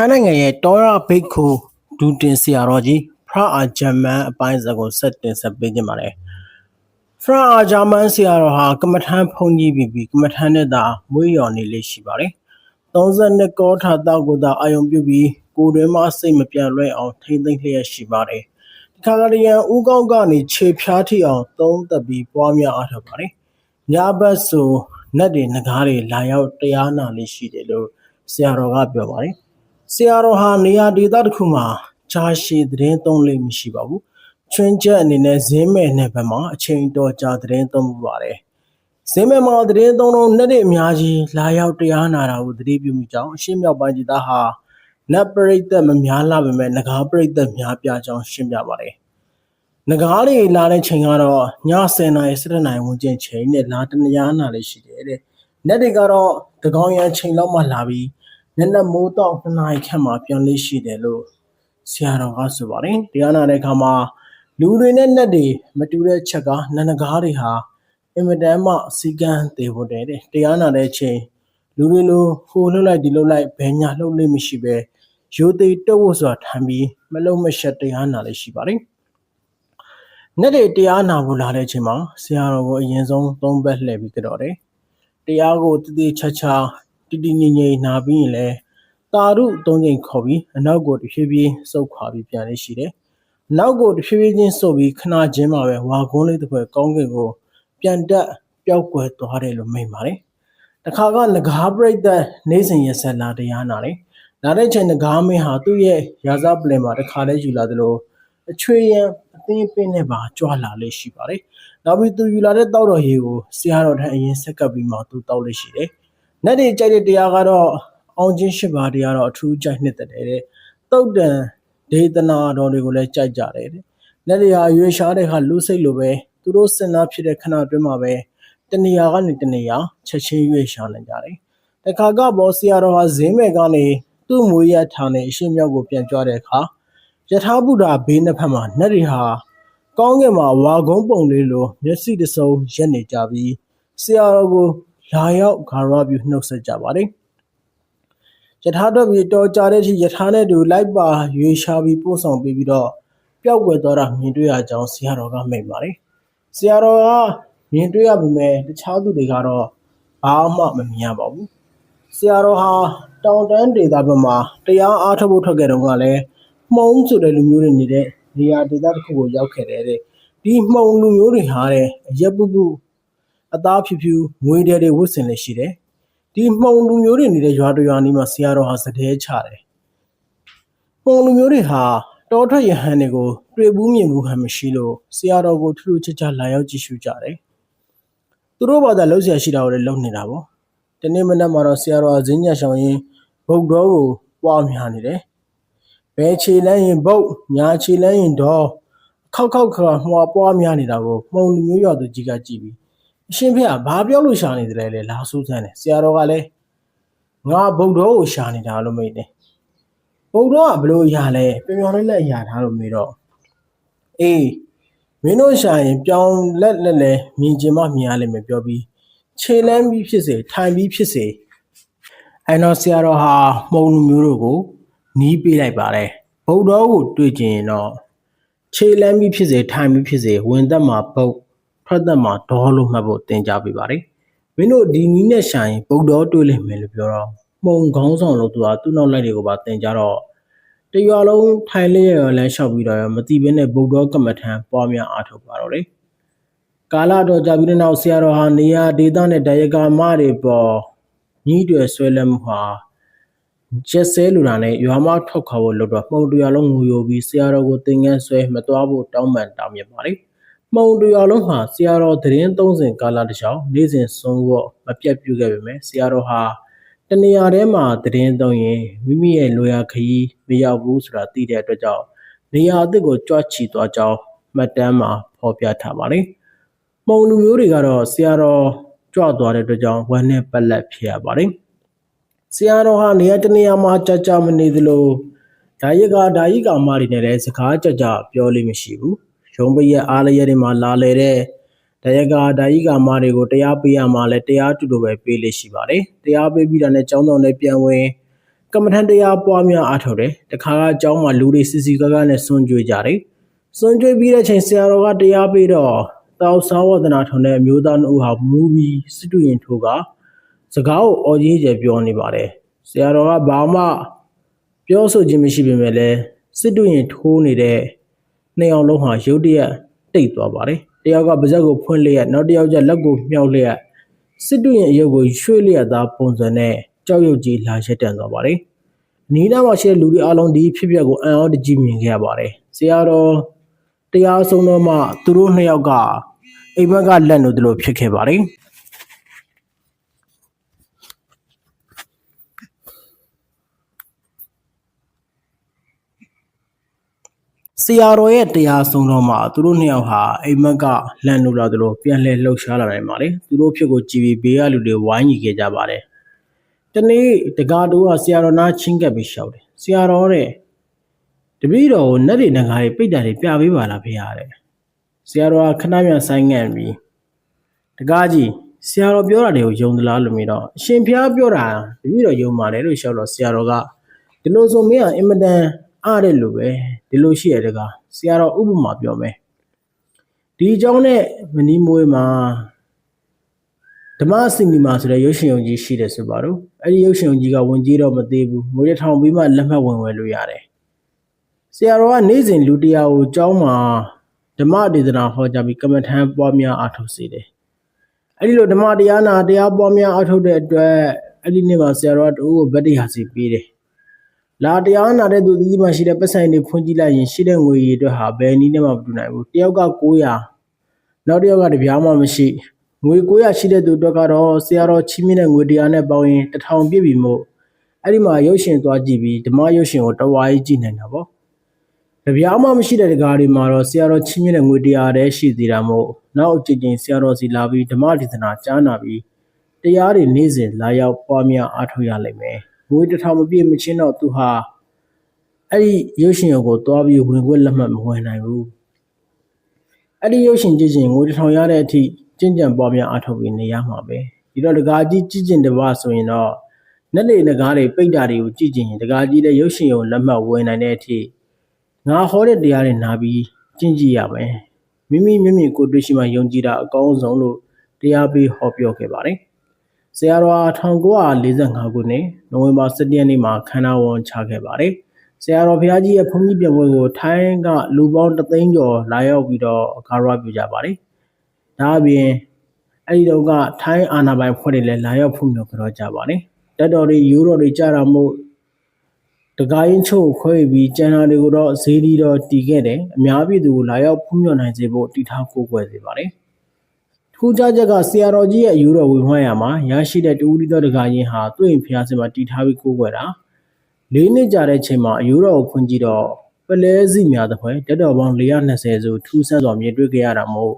ထိုင်းနိုင်ငံရဲ့တောရဘိတ်ခိုဒူတင်ဆရာတော်ကြီးဖရအာဂျမန်အပိုင်းစကိုဆက်တင်ဆက်ပေးခြင်းပါတယ်ဖရအာဂျမန်ဆရာတော်ဟာကမ္မထမ်းဖုန်ကြီးပြီးပြီးကမ္မထမ်းနဲ့သာမွေးလျော်နေလေးရှိပါတယ်32ကောထာတောက်ကိုသာအာယုံပြုပြီးကိုယ်တွင်မှစိတ်မပြတ်လွဲအောင်ထိမ့်သိမ့်လျက်ရှိပါတယ်ဒီခါကရယံဥကောင်းကနေခြေဖြားထိအောင်သုံးသက်ပြီးပွားများအားထုတ်ပါတယ်ညဘက်ဆိုနတ်တွေငကားတွေလာရောက်တရားနာလေးရှိတယ်လို့ဆရာတော်ကပြောပါတယ် ဆရာတော်ဟာနေရာဒေသတစ်ခုမှာဂျာရှည်သတင်းသုံးလေးမရှိပါဘူးချွင်းချက်အနေနဲ့ဇင်းမဲ့နယ်ဘက်မှာအချိန်တော်ကြာသတင်းသုံးမှုပါတယ်ဇင်းမဲ့မှာသတင်းသုံးတော့နှစ်တွေအများကြီးလာရောက်တရားနာတာကိုသတိပြုမိကြောင်းအရှင်းမြောက်ပိုင်းဒေသဟာနတ်ပရိသတ်မများလာပေမဲ့ငကားပရိသတ်များပြားကြောင်းရှင်းပြပါတယ်ငကားတွေလာတဲ့ချိန်ကတော့ည10:00နာရီ17:00နာရီဝန်းကျင်ချိန်နဲ့လာတနရားနာလေးရှိတယ်တဲ့။ net တွေကတော့တကောင်ရန်ချိန်လောက်မှလာပြီး နက်နက်မိုးတော့2နာရီခန့်မှပြန်လေးရှိတယ်လို့ဆရာတော်ကဆိုပါတယ်။တရားနာတဲ့အခါမှာလူတွေနဲ့ net တွေမတူတဲ့ချက်ကနန္ဒကားတွေဟာအင်မတန်မှစီကံသေးဖို့တဲ့တရားနာတဲ့ချိန်လူတွေလိုဟိုလှုပ်လိုက်ဒီလှုပ်လိုက်ဘယ်ညာလှုပ်လို့မရှိပဲရိုသေတုတ်ဝဆိုတာထမ်းပြီးမလုံးမရှက်တရားနာလေးရှိပါတယ်။နေ့တွေတရားနာဖို့လာတဲ့အချိန်မှာဆရာတော်ကိုအရင်ဆုံးသုံးဘက်လှည့်ပြီးကြတော့တယ်။တရားကိုတည်တည်ချာချာ တည်တည်ငြိမ်ငြိမ်နာပြီးရင်လည်းတာရုသုံးချိန်ခေါ်ပြီးအနောက်ကိုတဖြည်းဖြည်းစုပ်ခွာပြီးပြန်လေးရှိတယ်။နောက်ကိုတဖြည်းဖြည်းချင်းဆုပ်ပြီးခဏချင်းမှာပဲဝါကုန်းလေးတစ်ဖွဲကောင်းကင်ကိုပြန်တက်ပျောက်ကွယ်သွားတယ်လို့မိန့်ပါတယ်။တခါကငကားပရိသတ်နေစဉ်ရဆက်လာတရားနာတယ်။နားတဲ့ချိန်ငကားမင်းဟာသူ့ရဲ့ရာဇပလင်မှာတခါလဲယူလာသလိုအချွေရန်အသင်းပင်းနဲ့ပါကြွလာလေးရှိပါတယ်။နောက်ပြီးသူယူလာတဲ့တောက်တော်ရေကိုဆရာတော်ထံအရင်ဆက်ကပ်ပြီးမှသူတောက်လေးရှိတယ်။ နတ်တွေကြိုက်တဲ့တရားကတော့အောင်ချင်းရှိပါတရားတော့အထူးကြိုက်နှစ်သက်တယ်တဲ့။တုတ်တန်ဒေသနာတော်တွေကိုလည်းကြိုက်ကြတယ်တဲ့။နတ်တွေဟာရွေရှားတဲ့ခါလူစိတ်လိုပဲသူတို့စင်နာဖြစ်တဲ့ခဏအတွင်းမှာပဲတနေရာကနေတနေရာချက်ချင်းရွေရှားနိုင်ကြတယ်။တခါကဘောဆရာတော်ဟာဇင်းမဲ့ကနေသူ့မွေးရထားနေအရှင်မြောက်ကိုပြန်ကြွတဲ့အခါယထာဘုဒ္ဓဘေးနှစ်ဖက်မှာနတ်တွေဟာကောင်းကင်မှာဝါကုန်းပုံလေးလိုမျက်စိတစုံရက်နေကြပြီးဆရာတော်ကို လာရောက်ဂါရဝပြုနှုတ်ဆက်ကြပါတယ်။ယထာတော့ပြီးတော်ကြတဲ့အထိယထာနဲ့တူလိုက်ပါရွေရှားပြီးပို့ဆောင်ပေးပြီးတော့ပျောက်ကွယ်သွားတာမြင်တွေ့ရကြောင်းဆရာတော်ကမိန့်ပါတယ်။ဆရာတော်ကမြင်တွေ့ရပေမဲ့တခြားသူတွေကတော့ဘာမှမမြင်ရပါဘူး။ဆရာတော်ဟာတောင်တန်းဒေသဘက်မှာတရားအားထုတ်ဖို့ထွက်ခဲ့တော့ကလည်းမှုံဆိုတဲ့လူမျိုးတွေနေတဲ့နေရာဒေသတစ်ခုကိုရောက်ခဲ့တယ်တဲ့ဒီမှုံလူမျိုးတွေဟာတဲ့အရက်ပုပု အသားဖြူဖြူငွေတဲတွေဝတ်ဆင်နေရှိတယ်ဒီမှုံလူမျိုးတွေနေတဲ့ရွာတရွာနီးမှာဆရာတော်ဟာစတဲ့ချတယ်မှုံလူမျိုးတွေဟာတောထွက်ရဟန်းတွေကိုတွေ့ဘူးမြင်ဘူးဟန်မရှိလို့ဆရာတော်ကိုထူးထူးခြားခြားလာရောက်ကြည့်ရှုကြတယ်သူတို့ဘာသာလှုပ်ရှားရှိတာကိုလည်းလုပ်နေတာပေါ့ဒီနေ့မနက်မှာတော့ဆရာတော်အဇင်းညဆောင်ရင်ဗုဒ္ဓတော်ကိုပွားများနေတယ်ဘယ်ခြေလန်းရင်ဘုတ်ညာခြေလန်းရင်ဒေါခောက်ခောက်ခါမှွာပွားများနေတာကိုမှုံလူမျိုးရွာသူကြီးကကြည့်ပြီး အရှင်ဖေကဘာပြောလို့ရှာနေတယ်လဲလာဆူးဆန်းတယ်ဆရာတော်ကလည်းငါဗုဒ္ဓတော်ကိုရှာနေတာလို့မိတ်တယ်ဗုဒ္ဓကဘလို့ရလဲပြောင်ပြောင်လေးလက်ရထားလို့မေးတော့အေးမင်းတို့ရှာရင်ပြောင်းလက်လက်လဲမြင်ကျင်မှမြင်ရလိမ့်မယ်ပြောပြီးခြေလန်းပြီးဖြစ်စေထိုင်ပြီးဖြစ်စေအဲတော့ဆရာတော်ဟာမှုံလူမျိုးတို့ကိုနီးပေးလိုက်ပါတယ်ဗုဒ္ဓကိုတွေ့ကျင်ရင်တော့ခြေလမ်းပြီးဖြစ်စေထိုင်ပြီးဖြစ်စေဝင်သက်မှာပုတ် ထွက်သက်မှာဒေါလို့မှတ်ဖို့တင်ကြပေးပါတယ်မင်းတို့ဒီနီးနဲ့ရှာရင်ဗုဒ္ဓတွေ့လိမ့်မယ်လို့ပြောတော့မှုံခေါင်းဆောင်လို့သူကသူ့နောက်လိုက်တွေကိုပါတင်ကြတော့တရွာလုံးထိုင်လျက်ရလမ်းလျှောက်ပြီးတော့မတိဘဲနဲ့ဗုဒ္ဓကမ္မထံပွားများအားထုတ်ပါတော့တယ်ကာလတော်ကြာပြီးတဲ့နောက်ဆရာတော်ဟာနေရာဒေသနဲ့တရကမတွေပေါ်ညီးတွေဆွဲလက်မှုဟာရက်စဲလူတာနဲ့ရွာမထွက်ခွာဖို့လုပ်တော့မှုံတရလုံးငူယိုပြီးဆရာတော်ကိုသင်ငန်းဆွဲမသွားဖို့တောင်းပန်တောင်းမြပါတယ်။ မှုံတရလုံးဟာဆရာတော်သတင်းသုံးစဉ်ကာလတစ်လျှောက်နေ့စဉ်ဆုံးဖို့မပြတ်ပြုခဲ့ပေမဲ့ဆရာတော်ဟာတနေရာထဲမှာသတင်းသုံးရင်မိမိရဲ့လိုရာခရီးမရောက်ဘူးဆိုတာသိတဲ့အတွက်ကြောင့်နေရာအသစ်ကိုကြွချီသွားကြောင်းမှတ်တမ်းမှာဖော်ပြထားပါတယ်။မှုံလူမျိုးတွေကတော့ဆရာတော်ကြွသွားတဲ့အတွက်ကြောင့်ဝမ်းနဲ့ပက်လက်ဖြစ်ရပါတယ်။ဆရာတော်ဟာနေရာတနေရာမှာကြာကြာမနေသလိုဓာယကဓာယိကာမတွေနဲ့လည်းစကားကြကြပြောလို့မရှိဘူး ရုံးပိရက်အားလျက်တွေမှာလာလေတဲ့ဒါရကဒါယိကာမတွေကိုတရားပေးရမှာလဲတရားတူတူပဲပေးလို့ရှိပါတယ်တရားပေးပြီးတာနဲ့ကျောင်းဆောင်နဲ့ပြန်ဝင်ကမ္မထန်တရားပွားများအားထုတ်တယ်တခါကအကျောင်းမှာလူတွေစစ်စီကကနဲ့စွန့်ကြွေကြတယ်စွန့်ကြွေပြီးတဲ့အချိန်ဆရာတော်ကတရားပေးတော့တောက်စားဝဒနာထုံတဲ့အမျိုးသားနှုတ်ဟာမူပြီးစစ်တူရင်ထိုးကစကားကိုအော်ကြီးကျယ်ပြောနေပါတယ်ဆရာတော်ကဘာမှပြောဆိုခြင်းမရှိပေမဲ့လည်းစစ်တူရင်ထိုးနေတဲ့ နှစ်ယောက်လုံးဟာရုတ်တရက်တိတ်သွားပါတယ်တယောက်ကပါဇက်ကိုဖွင့်လျက်နောက်တစ်ယောက်ကလက်ကိုမြှောက်လျက်စစ်တူရင်အယုတ်ကိုရွှေ့လျက်သားပုံစံနဲ့ကြောက်ရွံ့ကြီးလာရက်တန်သွားပါတယ်အနီးနားမှာရှိတဲ့လူတွေအလုံးဒီဖြစ်ပျက်ကိုအံ့ဩတကြီးမြင်ခဲ့ရပါတယ်ဆရာတော်တရားဆုံးတော့မှသူတို့နှစ်ယောက်ကအိမ်ဘက်ကလက်နိုးသလိုဖြစ်ခဲ့ပါတယ် ဆရာတော်ရဲ့တရားဆုံးတော့မှသူတို့နှစ်ယောက်ဟာအိမ်မက်ကလန့်လို့လာသလိုပြန်လဲလှုပ်ရှားလာနိုင်ပါလေသူတို့ဖြစ်ကိုကြည်ပြီးဘေးကလူတွေဝိုင်းညီခဲ့ကြပါတယ်တနေ့တကားတူကဆရာတော်နာချင်းကပ်ပြီးရှောက်တယ်ဆရာတော်တဲ့တပည့်တော်ကိုနတ်တွေငကားတွေပိတ်တာတွေပြပေးပါလားဖေရတဲ့ဆရာတော်ကခဏမြန်ဆိုင်ငံ့ပြီးတကားကြီးဆရာတော်ပြောတာတွေကိုယုံသလားလို့မြင်တော့အရှင်ဖျားပြောတာတပည့်တော်ယုံပါတယ်လို့ရှောက်တော့ဆရာတော်ကဒီလိုဆိုမင်းကအင်မတန် အားတဲ့လူပဲဒီလိုရှိရတဲ့ကဆရာတော်ဥပမာပြောမယ်ဒီအကြောင်းနဲ့မနီးမွေးမှာဓမ္မစင်ဒီမာဆိုတဲ့ရုပ်ရှင်ရုံကြီးရှိတယ်ဆိုပါတော့အဲ့ဒီရုပ်ရှင်ရုံကြီးကဝင်ကြီးတော့မသေးဘူးငွေတစ်ထောင်ပြီးမှလက်မှတ်ဝင်ဝယ်လို့ရတယ်ဆရာတော်ကနေ့စဉ်လူတရားကိုကျောင်းမှာဓမ္မဒေသနာဟောကြားပြီးကမ္မထမ်းပွားများအားထုတ်စေတယ်အဲ့ဒီလိုဓမ္မတရားနာတရားပွားများအားထုတ်တဲ့အတွက်အဲ့ဒီနေ့မှာဆရာတော်ကတူကိုဗတ္တိဟာစီပေးတယ် လာတရားနာတဲ့သူဒီမှာရှိတဲ့ပတ်ဆိုင်တွေဖွင့်ကြည့်လိုက်ရင်ရှိတဲ့ငွေရည်အတွက်ဟာဘယ်နည်းနဲ့မှမတူနိုင်ဘူးတယောက်က900နောက်တစ်ယောက်ကတပြားမှမရှိငွေ900ရှိတဲ့သူအတွက်ကတော့ဆရာတော်ချင်းမြင့်တဲ့ငွေတရားနဲ့ပေါင်းရင်1000ပြည့်ပြီမို့အဲ့ဒီမှာရုပ်ရှင်သွားကြည့်ပြီးဓမ္မရုပ်ရှင်ကိုတဝါးကြီးကြည့်နိုင်တာပေါ့တပြားမှမရှိတဲ့တကားတွေမှာတော့ဆရာတော်ချင်းမြင့်တဲ့ငွေတရားတည်းရှိသေးတာမို့နောက်အကြိမ်ကြိမ်ဆရာတော်စီလာပြီးဓမ္မဒေသနာကြားနာပြီးတရားတွေနေ့စဉ်လာရောက်ပွားများအားထုတ်ရလိမ့်မယ် ငွေတစ်ထောင်မပြည့်မချင်းတော့သူဟာအဲ့ဒီရုပ်ရှင်ရုံကိုသွားပြီးဝင်ခွင့်လက်မှတ်မဝင်နိုင်ဘူးအဲ့ဒီရုပ်ရှင်ကြည့်ရင်ငွေတစ်ထောင်ရတဲ့အထိကျင့်ကြံပွားများအားထုတ်ပြီးနေရမှာပဲဒီတော့ဒကာကြီးကြည့်ကျင်တပါဆိုရင်တော့နဲ့လေဒကာတွေပိတ်တာတွေကိုကြည့်ကျင်ရင်ဒကာကြီးလည်းရုပ်ရှင်ရုံလက်မှတ်ဝင်နိုင်တဲ့အထိငါဟောတဲ့တရားတွေနာပြီးကျင့်ကြည့်ရမယ်မိမိမျက်မြင်ကိုတွေ့ရှိမှယုံကြည်တာအကောင်းဆုံးလို့တရားပေးဟောပြောခဲ့ပါတယ် ဆရာတော်1945ခုနှစ်နိုဝင်ဘာ17ရက်နေ့မှာခန္ဓာဝန်ချခဲ့ပါတယ်။ဆရာတော်ဘုရားကြီးရဲ့ဘုန်းကြီးပြန်ပွဲကိုထိုင်းကလူပေါင်းတသိန်းကျော်လာရောက်ပြီးတော့ဂါရဝပြုကြပါတယ်။ဒါအပြင်အဲ့ဒီတော့ကထိုင်းအာဏာပိုင်ဖွဲ့တွေလည်းလာရောက်ဖွင့်ပြကြကြပါတယ်။တက်တော်တွေယူတော်တွေကြတာမို့တကားရင်ချုပ်ခွဲပြီးကျန်တာတွေကိုတော့ဈေးဒီတော့တီးခဲ့တယ်။အများပြည်သူကိုလာရောက်ဖွင့်ပြနိုင်စေဖို့တည်ထားကိုးကွယ်စေပါတယ်။ ထူးခြားချက်ကဆရာတော်ကြီးရဲ့အယူတော်ဝေမှန်းရမှာရရှိတဲ့တူဦးဒီတော်တကာရင်ဟာသူ့ရင်ဖျားစင်မှာတီထားပြီးကိုးကွယ်တာလေးနှစ်ကြာတဲ့ချိန်မှာအယူတော်ကိုခွင့်ကြည့်တော့ပလဲစီများတဲ့ဖွဲတက်တော်ပေါင်း420ဆိုထူးဆန်းစွာမြင်တွေ့ကြရတာမို့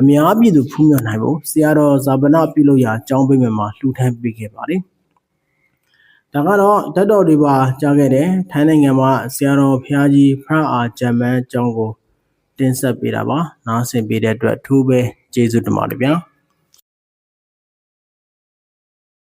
အများပြည်သူဖူးမြော်နိုင်ဖို့ဆရာတော်ဇာပနာပြုလို့ရအကြောင်းပေးမယ်မှာလှူထမ်းပေးခဲ့ပါတယ်ဒါကတော့ဓာတ်တော်တွေပါကြားခဲ့တယ်ထိုင်းနိုင်ငံမှာဆရာတော်ဖျားကြီးဖရအာဂျမန်ကျောင်းကိုတင်ဆက်ပေးတာပါနားဆင်ပေးတဲ့အတွက်ထူးပဲ ကျေးဇူးတင်ပါတယ်ဗျာ။